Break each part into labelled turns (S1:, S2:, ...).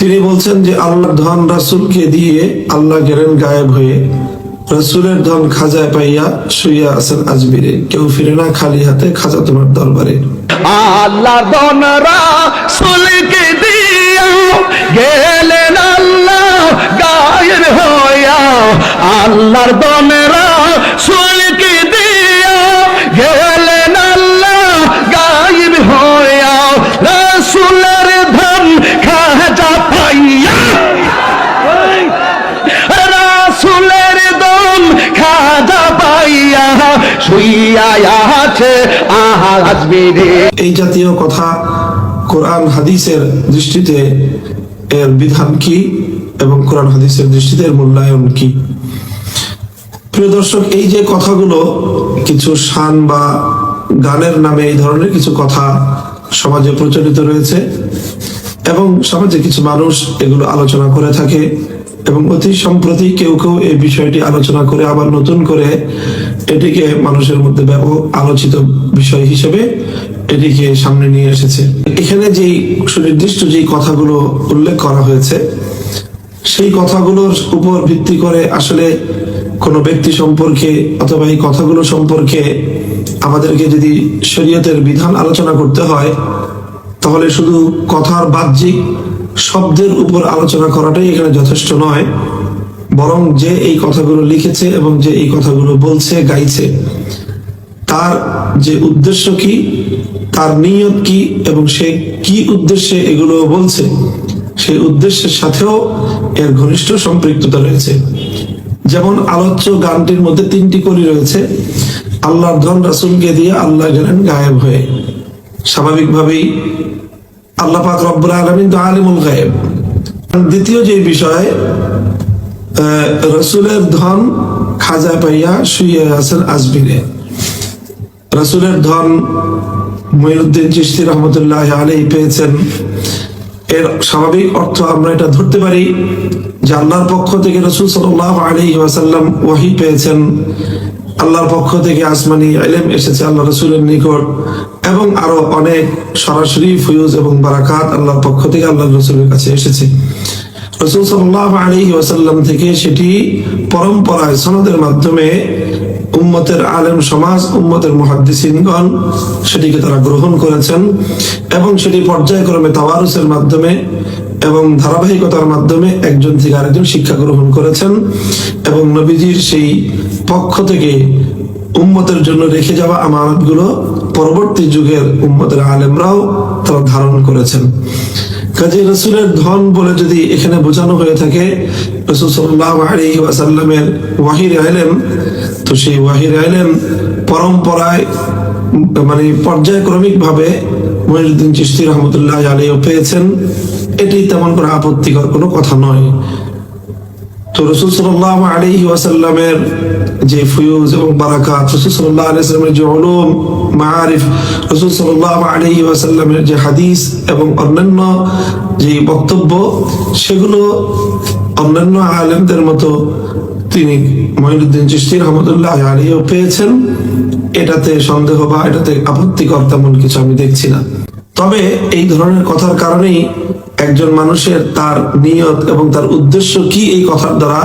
S1: তিনি বলছেন যে আল্লাহ ধন রাসুলকে দিয়ে আল্লাহ গেলেন গায়েব হয়ে। রাসুলের ধন খাজায় পাইয়া শুইয়া আছেন আজমিরে। কেউ ফিরে না খালি হাতে খাজা তোমার দরবারে।
S2: আল্লাহ ধন রাসুলকে দিয়ে গেলেন আল্লাহ গায়ের হইয়া।
S1: এই জাতীয় কথা কোরআন হাদিসের দৃষ্টিতে এর বিধান কি এবং কোরআন হাদিসের দৃষ্টিতে এর মূল্যায়ন কি? প্রিয় দর্শক, এই যে কথাগুলো কিছু শান বা গানের নামে এই ধরনের কিছু কথা সমাজে প্রচলিত রয়েছে এবং সমাজে কিছু মানুষ এগুলো আলোচনা করে থাকে। এবং অতি সম্প্রতি কেউ কেউ এই বিষয়টি আলোচনা করে, আবার নতুন করে এটিকে মানুষের মধ্যে ব্যাপক আলোচিত বিষয় হিসেবে এটিকে সামনে নিয়ে এসেছে। এখানে যেই সুনির্দিষ্ট যেই কথাগুলো উল্লেখ করা হয়েছে, সেই কথাগুলোর উপর ভিত্তি করে আসলে কোনো ব্যক্তি সম্পর্কে অথবা এই কথাগুলো সম্পর্কে আমাদেরকে যদি শরীয়তের বিধান আলোচনা করতে হয়, তাহলে শুধু কথার বাহ্যিক শব্দের উপর আলোচনা করাটাই এখানে যথেষ্ট নয়। বরং যে এই কথাগুলো লিখেছে এবং যে এই কথাগুলো বলছে, গাইছে, তার যে উদ্দেশ্য কি, তার নিয়ত কি, এবং সে কি উদ্দেশ্যে এগুলো বলছে, সেই উদ্দেশ্যের সাথেও এর ঘনিষ্ঠ সম্পৃক্ততা রয়েছে। যেমন আলোচ্য গানটির মধ্যে তিনটি কলি রয়েছে, আল্লাহর ধন রাসুলকে দিয়ে আল্লাহ গেলেন গায়েব হয়ে। স্বাভাবিকভাবেই আল্লাহ পাক রব্বুল আলমিন তো আলিমুল গায়েব। দ্বিতীয় যে বিষয় রসুলের ধন খাজা পাইয়া শুয়ে আছেন আজমিরে রসুলের ধন মঈনুদ্দিন চিশতি রহমতুল্লাহ আলী পেয়েছেন। এর স্বাভাবিক অর্থ আমরা এটা ধরতে পারি যে আল্লাহর পক্ষ থেকে রসুল সাল্লাহ আলী ওয়াসাল্লাম ওয়াহি পেয়েছেন। আল্লাহর পক্ষ থেকে আসমানি ইলম এসেছে আল্লাহ রসুলের নিকট, এবং আরও অনেক সরাসরি ফিউজ এবং বারাকাত আল্লাহর পক্ষ থেকে আল্লাহ রসুলের কাছে এসেছে। রসুল সাল্লাহ আলী থেকে সেটি পরম্পরায়, সনদের মাধ্যমে উম্মতের আলেম সমাজ, উম্মতের সেটিকে তারা গ্রহণ করেছেন, এবং সেটি পর্যায়ক্রমে তাওয়ারুসের মাধ্যমে এবং ধারাবাহিকতার মাধ্যমে একজন থেকে আরেকজন শিক্ষা গ্রহণ করেছেন, এবং নবীজির সেই পক্ষ থেকে উম্মতের জন্য রেখে যাওয়া আমানতগুলো পরবর্তী যুগের উম্মতের আলেমরাও তারা ধারণ করেছেন। কাজী রসুলের ধন বলে যদি এখানে বোঝানো হয়ে থাকে, রসুল ওয়াহির আলেম, তো সেই ওয়াহির আলেম পরম্পরায় মানে পর্যায়ক্রমিক ভাবে মহিউদ্দিন চিস্তি রহমতুল্লাহ আলীও পেয়েছেন। এটি তেমন কোনো আপত্তিকর কোনো কথা নয়। হাদিস এবং অন্যান্য যে বক্তব্য, সেগুলো অন্যান্য আলেমদের মতো তিনি মহিনুদ্দিন চিস্তি রহমতুল্লাহ আলীও পেয়েছেন। এটাতে সন্দেহ বা এটাতে আপত্তিকর তেমন কিছু আমি দেখছি না। তবে এই ধরনের কথার কারণেই একজন মানুষের তার নিয়ত এবং তার উদ্দেশ্য কি এই কথার দ্বারা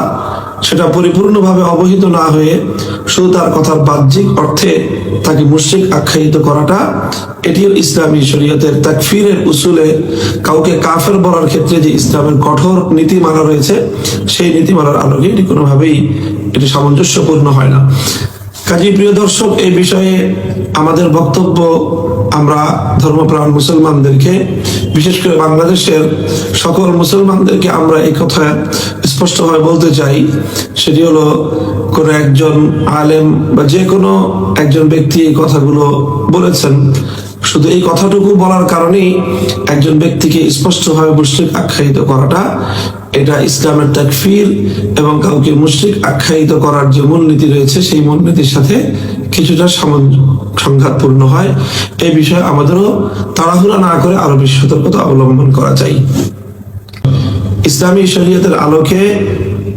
S1: সেটা পরিপূর্ণভাবে অবহিত না হয়ে শুধু তার কথার বাহ্যিক অর্থে তাকে মুশ্রিক আখ্যায়িত করাটা, এটিও ইসলামী শরীয়তের তাকফিরের উসুলে কাউকে কাফের বলার ক্ষেত্রে যে ইসলামের কঠোর নীতিমালা রয়েছে, সেই নীতিমালার আলোকে এটি কোনোভাবেই এটি সামঞ্জস্যপূর্ণ হয় না। কাজী প্রিয় দর্শক এই বিষয়ে আমাদের বক্তব্য আমরা ধর্মপ্রাণ মুসলমানদেরকে, বিশেষ করে বাংলাদেশের সকল মুসলমানদেরকে আমরা এই কথা স্পষ্টভাবে বলতে চাই। সেটি হলো, কোনো একজন আলেম বা যে কোনো একজন ব্যক্তি এই কথাগুলো বলেছেন। শুধু এই কথাটুকু বলার কারণেই একজন ব্যক্তিকে স্পষ্টভাবে মুশরিক আখ্যায়িত করাটা, এটা ইসলামের তাকফির এবং কাউকে মুশরিক আখ্যায়িত করার যে মূলনীতি রয়েছে, সেই মূলনীতির সাথে কিছুটা সংঘাতপূর্ণ হয়। এই বিষয়ে আমাদেরও তাড়াহুড়া না করে আরও বেশি সতর্কতা অবলম্বন করা চাই। ইসলামী শরীয়তের আলোকে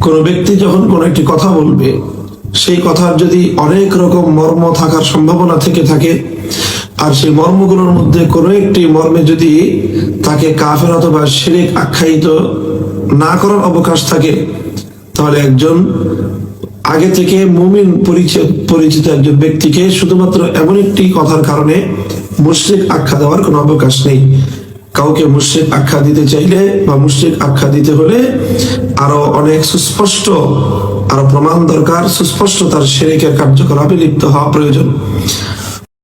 S1: কোনো ব্যক্তি যখন কোনো একটি কথা বলবে, সেই কথার যদি অনেক রকম মর্ম থাকার সম্ভাবনা থেকে থাকে, আর সেই মর্মগুলোর মধ্যে কোনো একটি মর্মে যদি তাকে কাফের অথবা শিরিক আখ্যায়িত না করার অবকাশ থাকে, তাহলে একজন আগে থেকে মুমিন পরিচিত একজন ব্যক্তিকে শুধুমাত্র এমন একটি কথার কারণে মুশ্রিক আখ্যা দেওয়ার কোনো অবকাশ নেই। কাউকে মুশ্রিক আখ্যা দিতে চাইলে বা মুশ্রিক আখ্যা দিতে হলে আরও অনেক সুস্পষ্ট, আরও প্রমাণ দরকার। সুস্পষ্ট তার সেরেকের কার্যকলাপে লিপ্ত হওয়া প্রয়োজন।